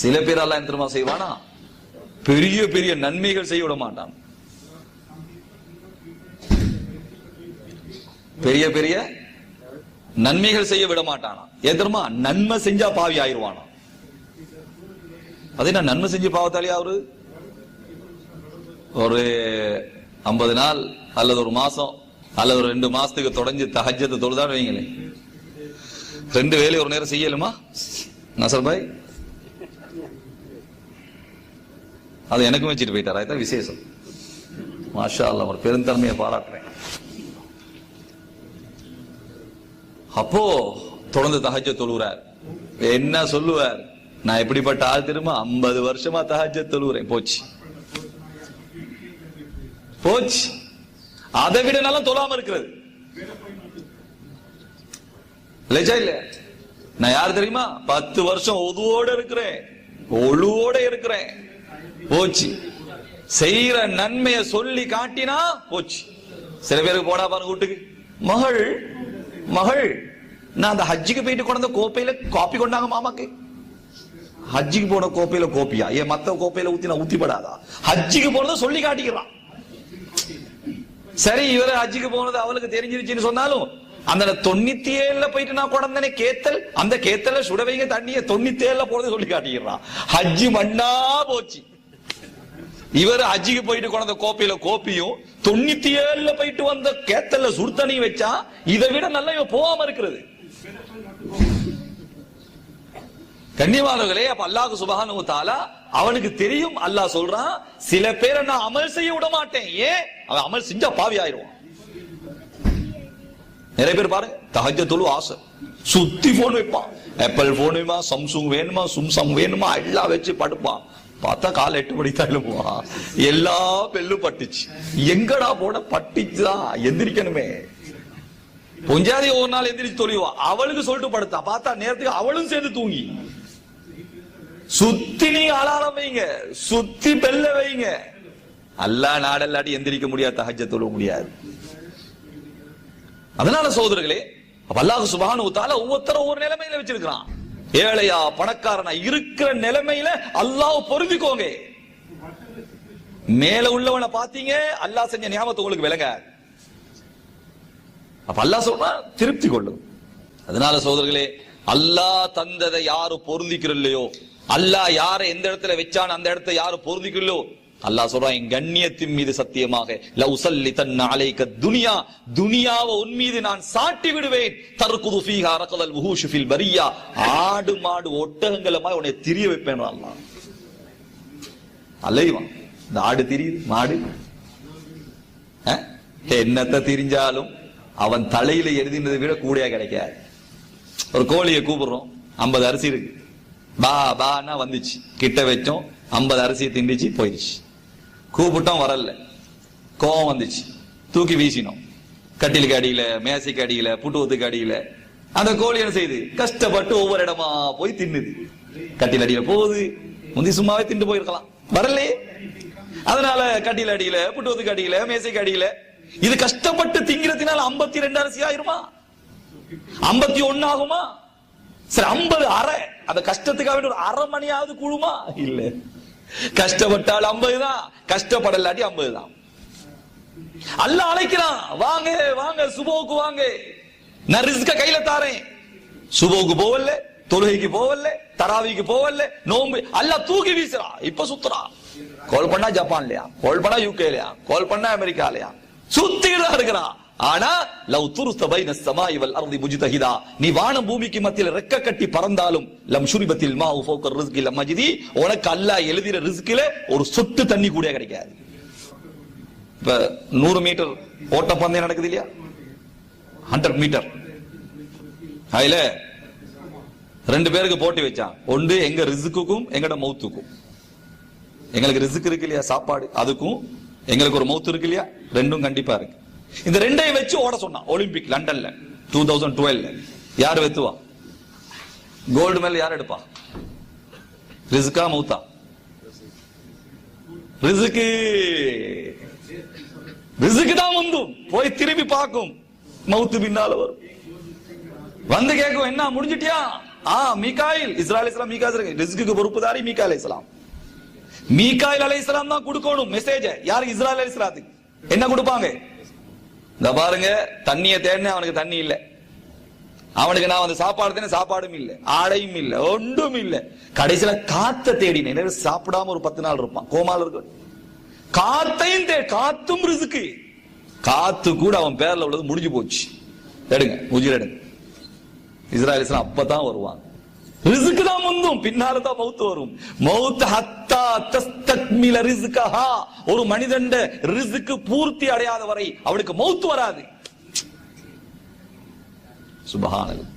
சில பேர் எந்திரமா என்ன தெரியுமா செய்வானா? பெரிய பெரிய நன்மைகள் செய்ய விட மாட்டான். பெரிய பெரிய நன்மைகள் செய்ய விட மாட்டானா? எதிரமா நன்மை செஞ்சா பாவி ஆயிருவானா? அது என்ன நன்மை செஞ்சு பாவத்தாலே அவரு ஒரு ஐம்பது நாள் அல்லது ஒரு மாசம் அல்லது ஒரு ரெண்டு மாசத்துக்கு தொடஞ்சு தகஜத்தை தொழுதான் வைங்களேன். ரெண்டு வேலை ஒரு நேரம் செய்யலுமா? நசர் பாய்? அது எனக்கும் வச்சுட்டு போயிட்டார். அதுதான் விசேஷம். மாஷா அல்ல ஒரு பெருந்தன்மையை பாராட்டுறேன். அப்போ தொடர்ந்து தகஜ தொழுகிறார் என்ன சொல்லுவார்? நான் எப்படிப்பட்ட ஆள் தெரியுமா? ஐம்பது வருஷமா தகஜ தொழுகிறேன் போச்சு. போச்சு. அதை விட நல்லா தொழாம இருக்கிறது. இல்லைச்சா இல்ல. நான் யார் தெரியுமா? பத்து வருஷம் ஒதுவோட இருக்கிறேன். ஒழுவோட இருக்கிறேன். போச்சு. செய்யற நன்மையை சொல்லி காட்டினா போச்சு. சில பேருக்கு போடா பாருங்க வீட்டுக்கு. மகள் மகள் நான் அந்த ஹஜ்ஜுக்கு போயிட்டு கொண்ட கோப்பையில காப்பி கொண்டாங்க மாமாக்கு. ஹஜ்ஜுக்கு போன கோப்பையில கோப்பியா? ஏன் மத்த கோப்பையில ஊத்தி நான் ஊத்திப்படாதா? ஹஜ்ஜுக்கு போனதை சொல்லி காட்டிக்கிறான். சரி இவரு ஹஜ்ஜுக்கு போனது அவளுக்கு தெரிஞ்சிருச்சுன்னு சொன்னாலும் அந்த தொண்ணூத்தி ஏழுல போயிட்டு நான் குழந்தனே கேத்தல் அந்த கேத்தல சுட வைங்க தண்ணிய தொண்ணூத்தி ஏழுல போனது சொல்லி காட்டிக்கிறான். ஹஜ்ஜு மண்ணா போச்சு. இவர் அஜிக்கு போயிட்டு கொண்ட கோப்பையில கோப்பியும் தொண்ணூத்தி ஏழுல போயிட்டு வந்த கேத்தல்ல சுடுதண்ணி வச்சா இதை விட நல்லா இவன் போகாம இருக்கிறது. கண்ணியமானவர்களே அப்ப அல்லாஹ் சுபஹானஹு தாலா அவனுக்கு தெரியும் அல்லாஹ் சொல்றான் சில பேரை நான் அமல் செய்ய விட மாட்டேன். ஏன்? அவன் அமல் செஞ்சா பாவி ஆயிடுவான் நிறைய பேர் பாருங்க தகஜ தொழு ஆசை சுத்தி போன் வைப்பான். ஆப்பிள் போன் வேணுமா சம்சுங் வேணுமா சும்சங் வேணுமா எல்லாம் வச்சு படுப்பான். பார்த்தா காலை எட்டு மணி தான் எல்லா பெல்லும் பட்டுச்சு. எங்கடா போட பட்டுச்சுதான் எந்திரிக்கணுமே. பொஞ்சாதி ஒரு நாள் எந்திரிச்சு தொழிவா. அவளுக்கு சொல்லிட்டு படுத்தா. பார்த்தா நேரத்துக்கு அவளும் சேர்ந்து தூங்கி. சுத்தி நீ அலாரம் வைங்க. சுத்தி பெல்ல வைங்க. அல்லா நாடல்லாட்டி எந்திரிக்க முடியாது தகஜ தொழ முடியாது. அதனால சோதரர்களே அல்லாஹ் சுபானு தால ஒவ்வொருத்தரும் ஒவ்வொரு நிலைமையில வச்சிருக்கிறான். ஏழையா பணக்காரனா இருக்கிற நிலைமையில அல்லாஹ் பொருந்திக்கோங்க. மேல உள்ளவனை பாத்தீங்க அல்லாஹ் செஞ்ச ஞாபகத்தை உங்களுக்கு விளங்க. அப்ப அல்லாஹ் சொல்றான் திருப்தி கொள்ளும். அதனால சோதர்களே அல்லாஹ் தந்ததை யாரு பொருந்திக்கிறல்லையோ அல்லாஹ் யாரை எந்த இடத்துல வச்சான் அந்த இடத்தை யாரு பொருந்திக்கிறோ அல்லாஹ் சொல்றான் என் கண்ணியத்தின் மீது சத்தியமாக லவுசல்லி தன்ன அலைக்க துனியா துனியாவை உன் மீது நான் சாட்டி விடுவேன். தற்குது ஃபீஹா ரகதல் வுஹூஷு ஃபில் பரியா. ஆடு மாடு ஒட்டகங்களமாய் உன்னை திரிய வைப்பேன் அல்லாஹ். அலைவான் இந்த ஆடு திரியுது மாடு. என்னத்தை திரிஞ்சாலும் அவன் தலையில எழுதினதை விட கூடையா கிடைக்காது. ஒரு கோழியை கூப்பிடுறோம் ஐம்பது அரிசி இருக்கு. பா பான்னா வந்துச்சு. கிட்ட வச்சோம் ஐம்பது அரிசியை திண்டிச்சு போயிடுச்சு கூப்பிட்டோம் வரல. கோவம் வந்துச்சு. தூக்கி வீசினோம். கட்டிலுக்கு அடியில மேசைக்கு அடியில புட்டுவத்துக்கு அடியில. அந்த கோழி என்ன செய்யுது கஷ்டப்பட்டு ஒவ்வொரு இடமா போய் தின்னுது. கட்டில் அடியில போகுது. முந்தி சும்மாவே திண்டு போயிருக்கலாம். வரலையே. அதனால கட்டில் அடியில புட்டுவத்துக்கு அடியில மேசைக்கு அடியில. இது கஷ்டப்பட்டு திங்கிறதுனால ஐம்பத்தி ரெண்டு அரிசி ஆயிருமா? ஐம்பத்தி ஒன்னு ஆகுமா? சரி ஐம்பது அரை. அந்த கஷ்டத்துக்காக ஒரு அரை மணியாவது கூடுமா இல்லை. கஷ்டப்பட்டால் ஐம்பது தான் கஷ்டப்படலாட்டி ஐம்பது தான் அல்ல அழைக்கிறான் வாங்க வாங்க சுபோவுக்கு வாங்க. நான் ரிஸ்க கையில தாரேன். சுபோவுக்கு போவல்ல தொழுகைக்கு போவல்ல தராவிக்கு போவல்ல நோம்பு அல்ல தூக்கி வீசுறா இப்ப சுத்துறா. கால் பண்ணா ஜப்பான்லயா கால் பண்ணா யூகேலயா கால் பண்ணா அமெரிக்காலயா. சுத்திட்டு தான் இருக்கிறான். ஆனா லவ் துருஸ்த பைன இவள் வல் அர்தி முஜ்தஹிதா. நீ வானம் பூமிக்கு மத்தியில் ரெக்க கட்டி பறந்தாலும் லம் சுரிபத்தில் மா உஃபோக்கர் ரிஸ்கி லம் மஜ்தி உனக்கு அல்லா எழுதிற ரிஸ்கில ஒரு சொட்டு தண்ணி கூட கிடைக்காது. இப்ப நூறு மீட்டர் ஓட்ட பந்தயம் நடக்குது இல்லையா? Hundred metre. அதுல ரெண்டு பேருக்கு போட்டி வச்சான். ஒன்று எங்க ரிசுக்குக்கும் எங்கட மௌத்துக்கும் எங்களுக்கு ரிசுக்கு இருக்கு இல்லையா? சாப்பாடு அதுக்கும் எங்களுக்கு ஒரு மௌத்து இருக்கு இல்லையா? ரெண்டும் கண்டிப்பா இருக்கு. இந்த ரெண்டையும் வச்சு ஓட சொன்னான். ஒலிம்பிக் லண்டன்ல டூ தௌசண்ட் டுவெல்ல யார் வெத்துவா? கோல்டு மெடல் யார் எடுப்பா? ரிசுக்கா மௌத்தா? ரிசுக்கு ரிசுக்கு தான் வந்தும் போய் திரும்பி பார்க்கும். மவுத்து பின்னால வரும். வந்து கேட்கும் என்ன முடிஞ்சிட்டியா? ஆ மீகாயில். இஸ்ராயல் இஸ்லாம் மீகா ரிஸ்க்கு பொறுப்புதாரி மீகா அலை இஸ்லாம் மீகாயில் அலை இஸ்லாம் தான் கொடுக்கணும் மெசேஜ் யாரு இஸ்ராயல் அலை இஸ்லாத்துக்கு என்ன கொடுப்பாங்க? இந்த பாருங்க தண்ணியை தேடின அவனுக்கு தண்ணி இல்லை. அவனுக்கு நான் வந்து சாப்பாடு தேன சாப்பாடும் இல்லை. ஆடையும் இல்லை ஒன்றும் இல்லை. கடைசியில காத்த தேடினேன். சாப்பிடாம ஒரு பத்து நாள் இருப்பான். கோமால இருக்க காத்தையும் தே காத்தும் ரிசுக்கு. காத்து கூட அவன் பேர்ல உள்ளது முடிஞ்சு போச்சு. எடுங்க உயிர் எடுங்க. இஸ்ராயல் அப்பதான் வருவான் ரிசுக்கு தான் முந்தும். பின்னால தான் வரும். மௌத் ஹத்தா தஸ்தக்மில ரிசுக்கஹா. ஒரு மனிதண்ட ரிசுக்கு பூர்த்தி அடையாத வரை அவனுக்கு மவுத்து வராது. சுபஹானல்லாஹ்